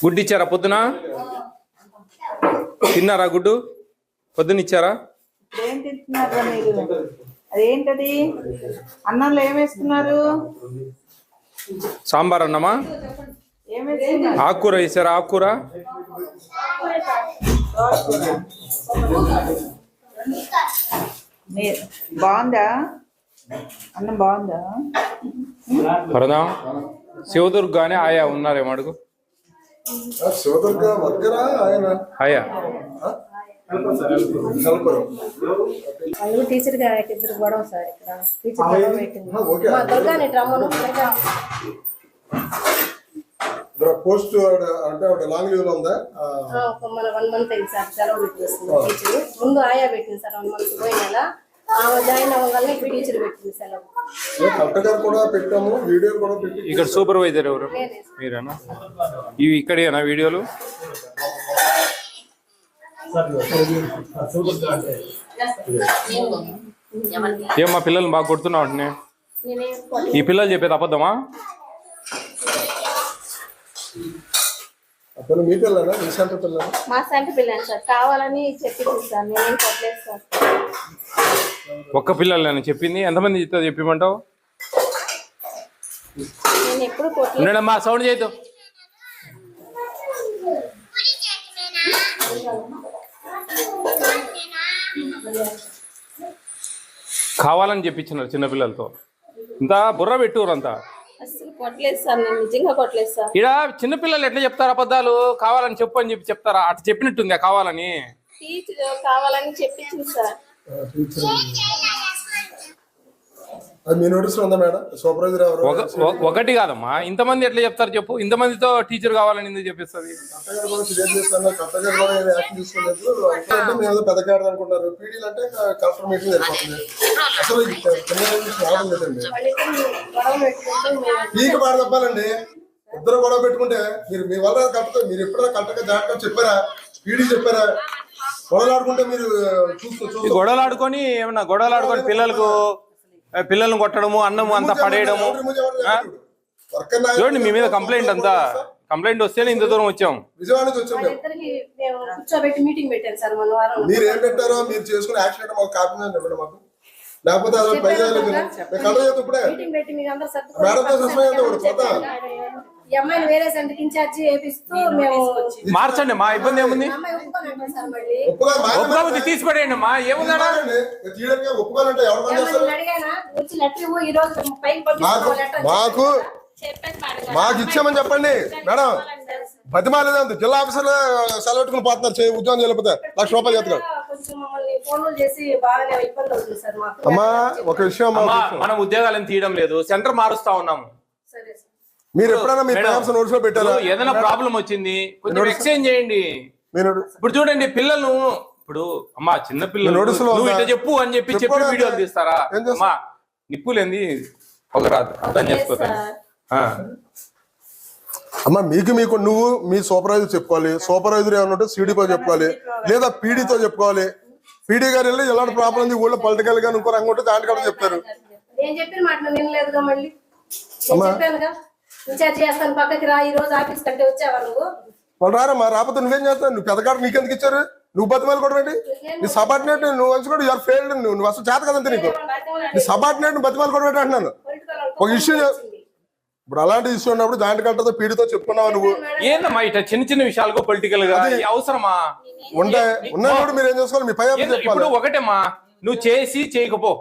గుడ్డు ఇచ్చారా పొద్దున? తిన్నారా గుడ్డు? పొద్దున ఇచ్చారా ఏం తింటున్నారా మీరు? అదేంటది? అన్నంలో ఏం వేస్తున్నారు సాంబార్ అన్నమా? ఆకుకూర వేసారా? ఆకుకూర? బాగుందా? అన్నం బాగుందా? పరదా శివదుర్గ్ గానే ఆయా ఉన్నారేమో అడుగు. శివదుర్గ వర్గరా ఆయన? ఆయా కలపరు వాళ్ళు టీచర్ గారికి ఇద్దరు గొడవ సార్ ఇక్కడ. టీచర్ గొడవ పెట్టింది. మా దుర్గాని రమ్మను పోస్ట్ అంటే లాంగ్ లీవ్లో ఉందా? ఆ, ఆ, ఒక మన వన్ మంత్ అయింది సార్ సెలవు పెట్టేస్తుంది టీచర్ ముందు ఆయా పెట్టింది సార్ వన్ మంత్ పోయిన జాయిన్ అవ్వగానే ఇప్పుడు టీచర్ పెట్టింది సెలవు. ఏ కలెక్టర్ గారు కూడా పెట్టాము వీడియో కూడా పెట్టి ఇక్కడ సూపర్వైజర్ ఎవరు? మీరేనా? ఇవి ఇక్కడేనా వీడియోలు? ఏం మా పిల్లల్ని బాగా కొడుతున్నావు ఈ పిల్లలు చెప్పేది అబద్ధమా? పిల్ల మీ పిల్లనా మీ సెంటర్ పిల్లనా మా సంటి పిల్లని సార్. కావాలని చెప్పింది సార్ నేనేం కొట్టలేదు సార్. ఒక్క పిల్లలని చెప్పింది. ఎంతమంది చెప్తా చెప్పిమంటావు? నేను ఎప్పుడు కొట్టలేదు. ఉండడమ్మా సౌండ్ చేయదు కావాలని చెప్పించినారు చిన్నపిల్లలతో ఇంత బుర్ర పెట్టురు అంతా. అసలు కొట్టలేదు సార్ నేను నిజంగా కొట్టలేదు సార్. ఇడ చిన్నపిల్లలు ఎట్లా చెప్తారు అబద్ధాలు? కావాలని చెప్పు అని చెప్పి చెప్తారా? అటు చెప్పినట్టుంది కావాలని. టీచర్ కావాలని చెప్పించింది సార్. అది మీ ఉందా మేడం? సూపర్వైజర్ ఎవరు? ఒక ఒ- ఒకటి కాదమ్మా. ఇంతమంది ఎట్లా చెప్తారు చెప్పు. ఇంతమందితో టీచర్ కావాలని ఎందుకు చెప్పిస్తుంది? పెద్ద కాదు అనుకుంటారు పీడీలు అంటే ఇంకా కలెక్టర్ మీటింగ్ సరిపోతుంది అసలు ఈ చిన్న విషయం రావడం లేదండి వాళ్ళిద్దరు గొడవ పెట్టుకుంటే మేము మీకు బాగా చెప్పాలండి ఇద్దరు గొడవ పెట్టుకుంటే మీరు మీ వల్ల కరెక్ట్ మీరు ఎప్పుడైనా కరెక్ట్గా జాగ్రత్తగా చెప్పారా? పీడీ చెప్పారా? గొడవలు ఆడుకుంటే మీరు చూస్తూ ఈ చూస్తూ గొడవలు ఆడుకొని ఏమన్నా గొడవలు ఆడుకొని పిల్లలకు పిల్లల్ని కొట్టడము అన్నము అంతా పడేయడము. చూడండి మీ మీద కంప్లైంట్ అంతా. కంప్లైంట్ వస్తేనే ఇంత దూరం వచ్చాం. విజయవాడ నుంచి వచ్చాం మేము. వాళ్ళిద్దరికి మేము కూర్చోబెట్టి మీటింగ్ పెట్టాను సార్ మన వారం మీరు ఏం పెట్టారో మీరు చేసుకుని యాక్షన్ అంటే మాకు కాపీ మీద ఇవ్వండి మాకు. లేకపోతే అదే పై చేయాలి కథ ఇప్పుడే. సస్పెండ్ ఈ అమ్మాయిని వేరే సెంటర్ ఇన్ఛార్జ్ చేపిస్తూ మేము మార్చండి మా ఇబ్బంది ఏముంది? అమ్మాయి ఒప్పుకోనంటాం సార్ మళ్ళీ. ఒప్పుగా ఒప్పుకోకపోతే తీసి పడేయండి అమ్మా ఏముందా తీయడానికి ఒప్పుకోవాలంటే ఎవరు పని చేస్తారు? ఏమని అడిగానా? వచ్చి లెటర్ ఇవ్వు ఈ రోజు పైకి మాకు పంపిస్తాం లెటర్ మాకు ఇచ్చామని చెప్పండి. మేడం బతిమాలేదంత జిల్లా ఆఫీసర్లు సెలవు పెట్టుకుని పోతున్నారు. ఉద్యోగం చేయలేకపోతే లక్ష రూపాయలు చేస్తున్నారు కొంచెం మమ్మల్ని ఫోన్లు చేసి బాగానే ఇబ్బంది అవుతుంది సార్ మాకు. అమ్మా ఒక విషయం అమ్మా. మనం ఉద్యోగాలను తీయడం లేదు. సెంటర్ మారుస్తా ఉన్నాము. సరే సార్. మీరు ఎప్పుడైనా మీ పేరెంట్స్ నోట్స్లో పెట్టారా? ఏదైనా ప్రాబ్లం వచ్చింది కొంచెం ఎక్స్చేంజ్ చేయండి. మీరు ఇప్పుడు చూడండి పిల్లలు ఇప్పుడు అమ్మా చిన్న పిల్లలు నువ్వు? ఇట్లా చెప్పు అని చెప్పి చెప్పి వీడియోలు తీస్తారా? అమ్మా నిప్పులేంది ఒక రాదు. అర్థం చేసుకోతాను అమ్మా మీకు మీకు నువ్వు మీ సూపర్వైజర్ చెప్పుకోవాలి. సూపర్వైజర్ ఏమన్నా ఉంటే సిడిపో చెప్పుకోవాలి. లేదా పీడీతో చెప్పుకోవాలి. పీడీ గారు వెళ్ళి ఎలాంటి ప్రాబ్లం ఉంది? ఊళ్ళో పొలిటికల్గా ఇంకో రంగు ఉంటే చెప్తారు. నేను చెప్పిన మాట వినలేదుగా మళ్ళీ ఇన్ఛార్జ్ చేస్తాను పక్కకి రా ఈ రోజు ఆఫీస్ కంటే వచ్చావా నువ్వు. వాళ్ళు రారమ్మా రాకపోతే నువ్వేం చేస్తావు? నువ్వు పెద్దగాడు నీకెందుకు ఇచ్చారు? నువ్వు బతిమాలి కూడా నీ సబార్డినేట్ నువ్వు వచ్చి కూడా యూఆర్ ఫెయిల్డ్ నువ్వు. నువ్వు అసలు చేత కదంతే నీకు. నీ సబార్డినేట్ బతిమాలి కూడా పెట్టి అంటున్నాను? ఒక ఇష్యూ ఇప్పుడు అలాంటి ఇష్యూ ఉన్నప్పుడు జాయింట్ కలెక్టర్తో పీడీతో చెప్పుకున్నావు నువ్వు? ఏందమ్మా ఇట్లా చిన్న చిన్న విషయాలకు పొలిటికల్గా? ఈ అవసరమా? ఉంటే ఉన్నప్పుడు మీరు ఏం చేసుకోవాలి? మీ పై ఆఫీస్ ఏందో చెప్పాలి. ఇప్పుడు ఒకటేమ్మా నువ్వు చేసి చేయకపో.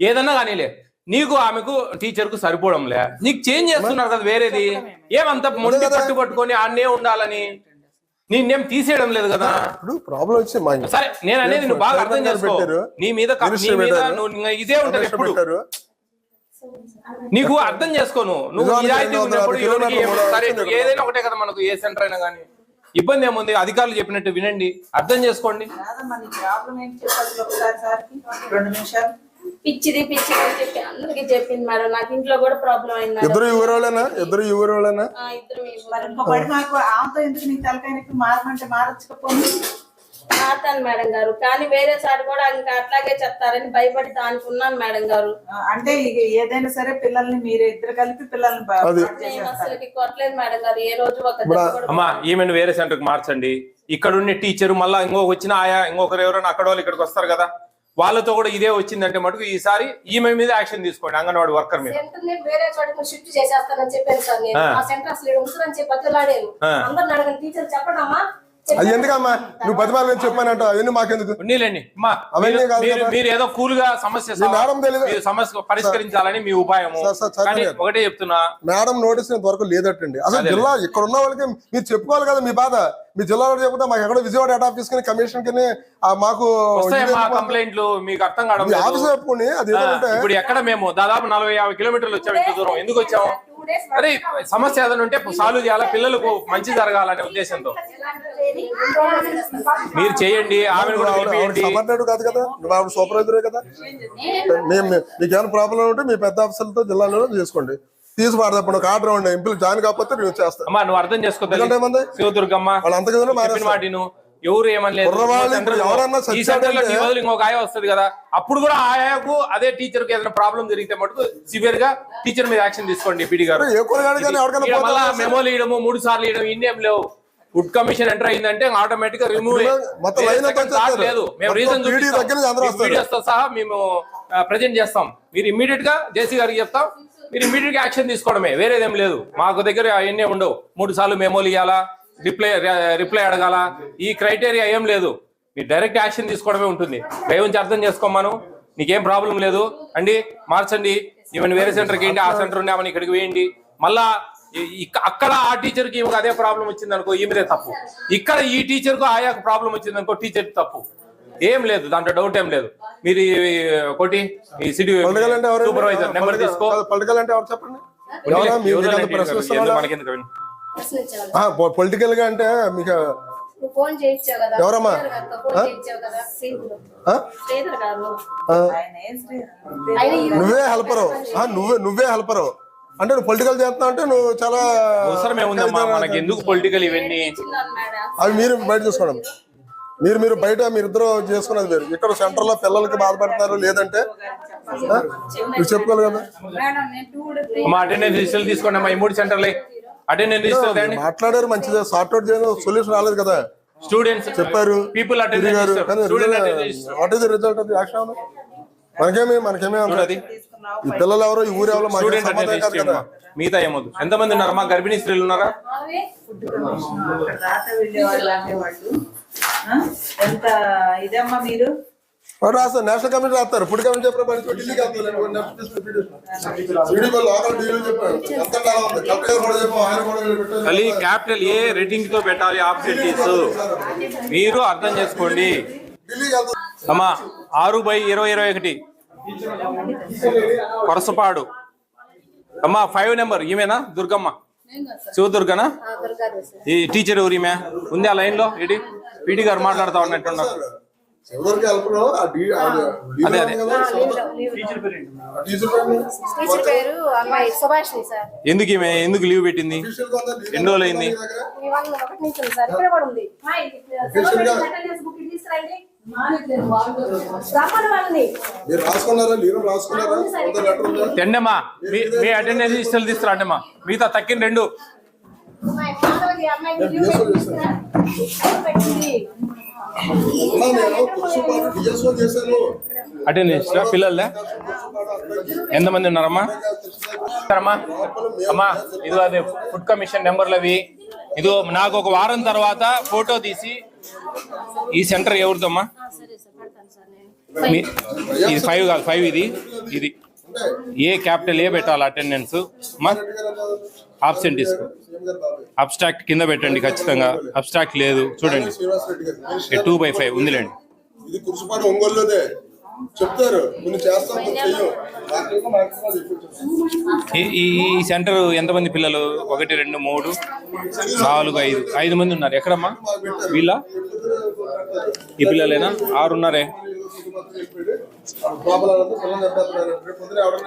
ఏదన్నా కానీలే. నీకు ఆమెకు టీచర్కు సరిపోవడంలే. నీకు చేంజ్ చేస్తున్నారు కదా వేరేది. ఏమంత మొండి పట్టు పట్టుకొని ఆడనే ఉండాలని. నేనేం తీసేయడం లేదు కదా. ఇప్పుడు ప్రాబ్లం వచ్చి సరే నేను అనేది నువ్వు బాగా అర్థం చేసుకో. నీ మీద నీ మీద. నువ్వు ఇదే ఉంటది ఎప్పుడు. నీకు అర్థం చేసుకో నువ్వు. నిజాయితీ ఉన్నప్పుడు ఎవరికి ఏదైనా ఒకటే కదా మనకు ఏ సెంటర్ అయినా కానీ. ఇబ్బంది ఏముంది? అధికారులు చెప్పినట్టు వినండి. అర్థం చేసుకోండి. రెండు నిమిషాలు. పిచ్చిది పిచ్చిది అని చెప్పి అందరికి చెప్పింది మేడం. నాకు ఇంట్లో కూడా ప్రాబ్లం అయింది ఇద్దరు ఊరోళ్ళేనా ఇద్దరు ఊరోళ్ళేనా ఆ, ఇద్దరు మరి ఇంకో పడి మాకు ఆమెతో ఎందుకు నీ తలకాయ నొప్పి మారమంటే మారచ్చుకపోయింది మారుతాను మేడం గారు. కానీ వేరే సార్ కూడా ఇంకా అట్లాగే చెప్తారని భయపడి అనుకున్నాను మేడం గారు. అంటే ఇక ఏదైనా సరే పిల్లల్ని మీరు ఇద్దరు కలిపి పిల్లల్ని. అసలుకి కొట్టలేదు మేడం గారు. ఏ రోజు ఒక అమ్మా ఈమెను వేరే సెంటర్కి మార్చండి. ఇక్కడ ఉన్న టీచర్ మళ్ళా ఇంకొక వచ్చిన ఆయా ఇంకొకరు ఎవరైనా అక్కడ వాళ్ళు ఇక్కడికి వస్తారు కదా. వాళ్ళతో కూడా ఇదే వచ్చిందంటే మటుకు ఈసారి ఈమె మీద యాక్షన్ తీసుకోండి అంగన్వాడి వర్కర్ మీద సెంటర్ని వేరే చోటకి షిఫ్ట్ చేసేస్తానని చెప్పాను సార్ నేను ఆ. ఆ సెంటర్ అసలు ఇక్కడ ఉంటుందని చెప్పి బతిలాడాను ఆ. అందరిని టీచర్ చెప్పండి అమ్మా అది ఎందుకమ్మా? నువ్వు పదిమాల చెప్పానంట అవన్నీ మాకెందుకు? ఉన్నీలేండి. అమ్మా అవన్నీ మీరు- కాదు మీరు కదా. మీరు ఏదో కూల్గా సమస్య మీ మేడం తెలీదు. మీరు సమస్య పరిష్కరించాలని మీ ఉపాయము. సార్, సార్, సార్, కానీ సార్. ఒకటే చెప్తున్నా. మేడం నోటీస్ ఇంతవరకు లేదటండి అసలు అదే. జిల్లా ఇక్కడ ఉన్న వాళ్ళకి మీరు చెప్పుకోవాలి కదా మీ బాధ. మీ జిల్లాలో చెప్తే మాకు ఎక్కడో విజయవాడ హెడ్ ఆఫీస్కి కమిషన్కి ఆ మాకు వస్తాయమ్మా కంప్లైంట్లు? మీకు అర్థం కావడం లేదు. ఆఫీస్ చెప్పుకోండి. అది ఆ, ఏదంటే ఇప్పుడు ఎక్కడ మేము దాదాపు నలభై యాభై కిలోమీటర్లు వచ్చాము ఇంత దూరం. ఎందుకు వచ్చాము అరే సమస్య ఏదైనా ఉంటే సాల్వ్ చేయాలా? పిల్లలకు మంచి జరగాలనే ఉద్దేశంతో. మీరు చేయండి ఆమెను కూడా సబర్డినేట్ కాదు కదా? నువ్వు ఆవిడ సూపర్వైజరే కదా? మేము మీకు ఏమైనా ప్రాబ్లం ఉంటే మీ పెద్ద ఆఫీసర్లతో జిల్లాలో చేసుకోండి. తీసి మాట్లాడప్పుడు ఒక ఆర్డర్ ఉండే ఎంపీలు జాయిన్ కాకపోతే నేను చేస్తాను అమ్మా నువ్వు అర్థం చేసుకో ఎందుకంటే ఏమంది? శివదుర్గమ్మ ఎవరు ఏమనలేదు ఈ నీ బదులు ఇంకొక ఆయ వస్తుంది కదా. అప్పుడు కూడా ఆయాకు అదే టీచర్కి ఏదైనా ప్రాబ్లం జరిగితే మటుకు సివియర్గా టీచర్ మీద యాక్షన్ తీసుకోండి పిడి గారు. మళ్ళా మెమోలు ఇవ్వడము మూడు సార్లు ఇవ్వడం ఇన్నేం లేవు. ఫుడ్ కమిషన్ ఎంటర్ అయిందంటే ఆటోమేటిక్గా రిమూవ్. లేదు. మేము రీజన్. వీడియోస్తో సహా మేము ప్రజెంట్ చేస్తాం. మీరు ఇమ్మీడియట్గా జేసీ గారికి చెప్తాం. మీరు ఇమ్మీడియట్గా యాక్షన్ తీసుకోవడమే. వేరేదేం లేదు. మాకు దగ్గర అవన్నీ ఉండవు. మూడు సార్లు మెమోలు ఇవ్వాలా రిప్లై రిప్లై అడగాల. ఈ క్రైటీరియా ఏం లేదు. మీరు డైరెక్ట్ యాక్షన్ తీసుకోవడమే ఉంటుంది. దయవుంచి అర్థం చేసుకోమను నీకేం ప్రాబ్లం లేదు. అండి మార్చండి. ఈవెన్ వేరే సెంటర్కి ఏంటి? ఆ సెంటర్ ఉన్నామని ఇక్కడికి వేయండి. మళ్ళా అక్కడ ఆ టీచర్కి ఈమెకు అదే ప్రాబ్లం వచ్చింది అనుకో ఈమెదే తప్పు. ఇక్కడ ఈ టీచర్కు ఆయా ప్రాబ్లం వచ్చింది అనుకో టీచర్ తప్పు. ఏం లేదు. దాంట్లో డౌట్ ఏం లేదు. మీరు ఈ కొట్టి ఈ సిటీ సూపర్వైజర్ నెంబర్ తీసుకో. ఎవరు చెప్పండి? ఎవరా? మీరు పొలిటికల్గా అంటే మీకు ఫోన్ ఎవరమ్మా? నువ్వే? హెల్పరు ఆ, నువ్వే నువ్వే హెల్పరు అంటే నువ్వు పొలిటికల్ చేస్తున్నావు అంటే నువ్వు చాలా మనకి ఎందుకు పొలిటికల్ ఇవన్నీ? అవి మీరు బయట చూసుకోండి. మీరు మీరు బయట మీరిద్దరు చేసుకున్నది వేరు. ఇక్కడ సెంటర్లో పిల్లలకి బాధపడుతున్నారు లేదంటే? మీరు చెప్పుకోవాలి కదా? అమ్మా అటెండెన్స్ తీసుకోండి అమ్మా. ఈ మూడు సెంటర్లే రిజిస్టర్ తేండి మాట్లాడారు మంచిదే సార్ట్ అవుట్ చేయడం సొల్యూషన్ రాలేదు కదా. స్టూడెంట్స్ చెప్పారు people what is the result of action మనకేమి మనకేమే తీసుకున్నావు ఈ పిల్లలు ఎవరో ఈ ఊరు ఎవరో స్టూడెంట్ కాదు మిగతా ఏమొద్దు ఎంతమంది ఉన్నారమ్మా గర్భిణీ స్త్రీలు ఉన్నారా? ఎంత ఇదమ్మా మీరు? రాస్తారు. నేషనల్ కమిటీ రాస్తారు ఇప్పుడు కమిటీ వీడియో లోకల్ ఢిల్లీ. మళ్ళీ క్యాపిటల్ ఏ రేటింగ్తో పెట్టాలి? ఆబ్జెక్టివ్స్ మీరు అర్థం చేసుకోండి. అమ్మా ఆరు బై ఇరవై ఇరవై ఒకటి. కొరసపాడు. అమ్మా ఫైవ్ నెంబర్ ఈమెనా? దుర్గమ్మ. శివదుర్గనా? ఆ దుర్గాదేవి. సార్ ఈ టీచర్ ఎవరు ఈమె? ఉంది ఆ లైన్లో ఇడి పీటీ గారు మాట్లాడుతా ఉన్నట్టున్నారు. ఎవరికి ఆ డి- ఆ డి- అదే, అదే. కదా? టీచర్ ఆ టీచర్ పేరు? టీచర్ పేరు అమ్మాయి సుభాష్ని సార్. ఎందుకు ఈమె ఎందుకు లీవ్ పెట్టింది? ఎన్ని రోజులు అయింది? మీరు రాసుకున్నారా? ఉందా? తెండమ్మా మీ అటెండెన్స్ లిస్టులు తీసుకురండమ్మా మిగతా తక్కిన రెండు. అమ్మాయి అటెండెన్స్ పిల్లలే ఎంతమంది ఉన్నారమ్మా? అమ్మా అమ్మా ఇదిగో అదే ఫుడ్ కమిషన్ నెంబర్లు అవి ఇదిగో నాకు ఒక వారం తర్వాత ఫోటో తీసి ఈ సెంటర్ ఎవరిదమ్మా? ఇది ఫైవ్ కాదు ఫైవ్ ఇది. ఇది. ఏ క్యాపిటల్ ఏ పెట్టాలి అటెండెన్స్ మా ఆబ్సెంట్ తీసుకో అబ్స్ట్రాక్ట్ కింద పెట్టండి ఖచ్చితంగా. అబ్స్ట్రాక్ట్ లేదు. చూడండి. టూ బై ఫైవ్ ఉందిలేండి. ఇది ఒంగోలులోదే. చెప్తారు. ఈ సెంటర్ ఎంతమంది పిల్లలు? ఒకటి రెండు మూడు నాలుగు ఐదు. ఐదు మంది ఉన్నారు. ఎక్కడమ్మా? వీళ్ళ? ఈ పిల్లలేనా? ఆరు ఉన్నారే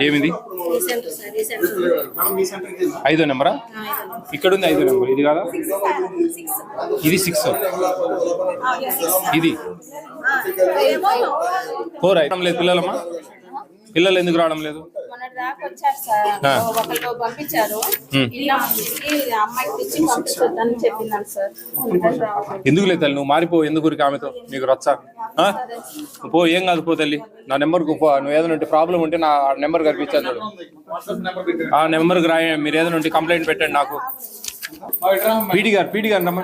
ఏమిది? ఐదో నెంబరా? ఇక్కడ ఉంది ఐదో నెంబర్. ఇది కాదా? ఇది సిక్స్. ఇది. ఫోర్ రావడం లేదు పిల్లలమ్మా? పిల్లలు ఎందుకు రావడం లేదు? మొన్నటి దాకా వచ్చారు సార్. ఆ. ఒకళ్ళు పంపించారు. ఉమ్. ఇలా ఈ అమ్మాయికి తెచ్చి పంపించొద్దని చెప్పినాను సార్. అందుకని రావట్లేదు. ఎందుకు లేదు తల్లి? నువ్వు మారిపో ఎందుకు ఊరికి ఆమెతో? నీకు రచ్చా? ఆ? పో ఏం కాదు పో తల్లి. నా నెంబర్కు పో. నువ్వు ఏదైనా ఉంటే ప్రాబ్లం ఉంటే నా నెంబర్ కనిపించాను చూడు. ఆ నెంబర్కి రాయ మీరు ఏదైనా ఉంటే కంప్లైంట్ పెట్టండి నాకు. పీడి గారు పీడి గారు నమ్మ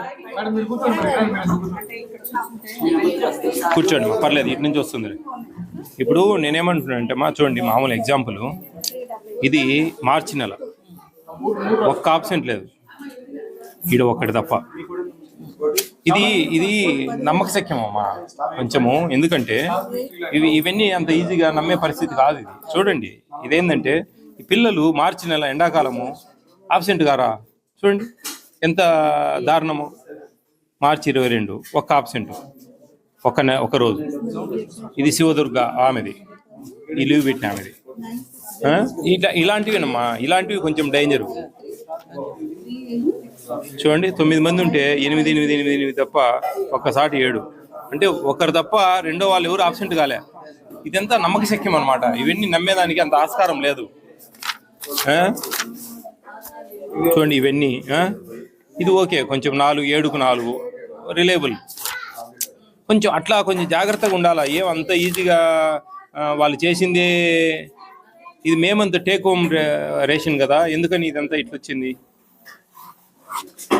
కూర్చోండి మా, పర్లేదు ఇటు నుంచి వస్తుంది. ఇప్పుడు నేనేమంటున్నానంటే మా చూడండి మామూలు ఎగ్జాంపుల్ ఇది మార్చి నెల. ఒక్క ఆబ్సెంట్ లేదు. ఈడ ఒక్కటి తప్ప. ఇది ఇది నమ్మకశక్యం అమ్మా కొంచెము. ఎందుకంటే ఇవి ఇవన్నీ అంత ఈజీగా నమ్మే పరిస్థితి కాదు ఇది. చూడండి ఇదేంటంటే ఈ పిల్లలు మార్చి నెల ఎండాకాలము ఆబ్సెంట్ గారా చూడండి ఎంత దారుణము. మార్చి ఇరవై రెండు ఒక్క ఆబ్సెంట్ ఒక ఒక రోజు. ఇది శివదుర్గ ఆమెది. ఈ లీవ్ పెట్టిన ఆమెది. ఇట్లా ఇలాంటివేనమ్మా. ఇలాంటివి కొంచెం డేంజరు చూడండి తొమ్మిది మంది ఉంటే ఎనిమిది ఎనిమిది ఎనిమిది ఎనిమిది తప్ప ఒక్కసారి ఏడు. అంటే ఒకరు తప్ప రెండో వాళ్ళు ఎవరు ఆబ్సెంట్ కాలే. ఇదంతా నమ్మకశక్యం అనమాట ఇవన్నీ నమ్మేదానికి అంత ఆస్కారం లేదు. చూడండి ఇవన్నీ. ఇది ఓకే. కొంచెం నాలుగు ఏడుకు నాలుగు. రిలేబుల్ కొంచెం అట్లా కొంచెం జాగ్రత్తగా ఉండాలా? ఏం అంత ఈజీగా వాళ్ళు చేసిందే? ఇది మేమంత టేక్ హోమ్ రేషన్ కదా? ఎందుకని ఇదంతా ఇట్లా వచ్చింది?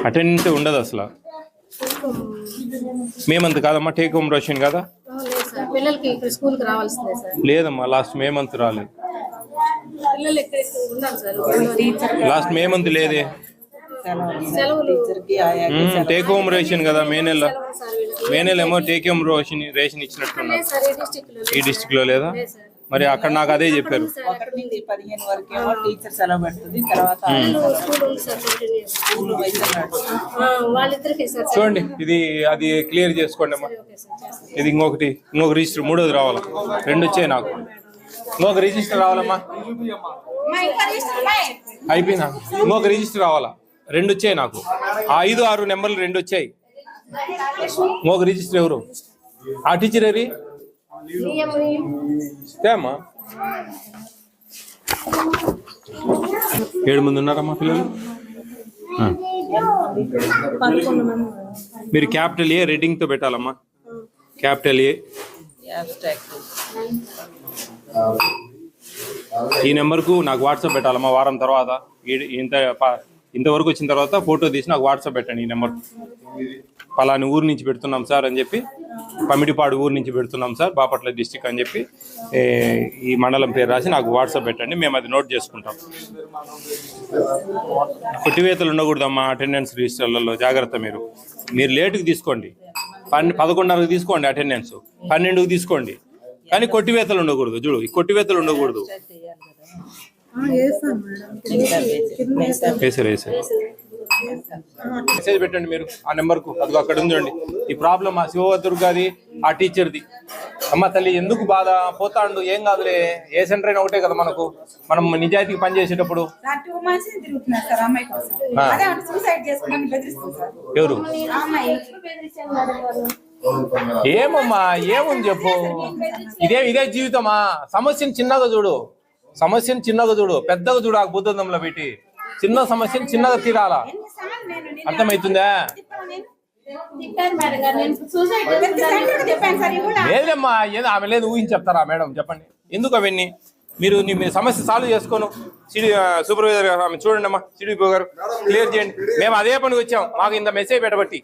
అటెండెన్స్ ఉండదు అసలు. మేమంత కాదమ్మా టేక్ హోమ్ రేషన్ కదా? లేదు సార్. పిల్లలకి ఇక్కడ స్కూల్కి రావాల్సిందే సార్. లేదమ్మా లాస్ట్ మే మంత్ రాలేదు లాస్ట్ మే మంత్ లేదే. టేక్ హోమ్ రేషన్ కదా మే నెల సార్ వీళ్ళకి మే నెల ఏమో టేక్ హోమ్ రేషన్ రేషన్ ఇచ్చినట్టున్నారు ఈ డిస్టిక్లో లేదా మరి అక్కడ నాకు అదే చెప్పారు. చూడండి ఇది అది క్లియర్ చేసుకోండి అమ్మా. ఇది ఇంకొకటి ఇంకొక రిజిస్టర్ మూడోది రావాలా? రెండు వచ్చాయి నాకు. ఇంకొక రిజిస్టర్ రావాలమ్మా. అయిపోయిందా? ఇంకొక రిజిస్టర్ రావాలా? రెండు వచ్చాయి నాకు. ఆ ఐదు ఆరు నెంబర్లు రెండు వచ్చాయి. మోగ రిజిస్టర్ ఎవరు? ఆ టీచర్ ఏరి అమ్మా ఏడు మంది ఉన్నారమ్మా పిల్లలు? మీరు క్యాపిటల్ ఏ తో పెట్టాలమ్మా? క్యాపిటల్ ఏ. ఈ నెంబర్కు నాకు వాట్సాప్ పెట్టాలమ్మా వారం తర్వాత. ఇంత ఇంతవరకు వచ్చిన తర్వాత ఫోటో తీసి నాకు వాట్సాప్ పెట్టండి ఈ నెంబర్. పలాని ఊరు నుంచి పెడుతున్నాం సార్ అని చెప్పి పమిడిపాడు ఊరు నుంచి పెడుతున్నాం సార్ బాపట్ల డిస్టిక్ అని చెప్పి ఈ మండలం పేరు రాసి నాకు వాట్సాప్ పెట్టండి మేము అది నోట్ చేసుకుంటాం. కొట్టివేతలు ఉండకూడదమ్మా అటెండెన్స్ రిజిస్టర్లలో జాగ్రత్త మీరు. మీరు లేటుకి తీసుకోండి. పన్నె పదకొండున్నరకు తీసుకోండి అటెండెన్స్ పన్నెండుకి తీసుకోండి. కానీ కొట్టివేతలు ఉండకూడదు చూడు ఈ కొట్టివేతలు ఉండకూడదు. వేసారు వేసారు మెసేజ్ పెట్టండి మీరు ఆ నెంబర్కు అదిగో అక్కడ ఉందండి ఈ ప్రాబ్లం ఆ శివదుర్గాది ఆ టీచర్ది. అమ్మ తల్లి ఎందుకు బాధ? పోతాండు ఏం కాదులే. ఏ సెంటర్ అయినా ఒకటే కదా మనకు. మనం నిజాయితీకి పనిచేసేటప్పుడు. అదే ఎవరు? ఏమమ్మా ఏముంది చెప్పు? ఇదే ఇదే జీవితమా? సమస్యను చిన్నగా చూడు. సమస్యను చిన్నగా చూడు పెద్దగా చూడు ఆ బుద్ధంలో పెట్టి చిన్న సమస్యను చిన్నగా తీరాలా? అర్థమైతుందా లేదమ్మా ఏదో ఆమె లేదు ఊహించి చెప్తారా మేడం? చెప్పండి. ఎందుకు అవన్నీ? మీరు మీరు మీ సమస్య సాల్వ్ చేసుకోను. సిడి సూపర్వైజర్ గారు ఆమె చూడండి అమ్మా సిడిపో గారు క్లియర్ చేయండి. మేము అదే పనికి వచ్చాం. మాకు ఇంత మెసేజ్ పెట్టబట్టి.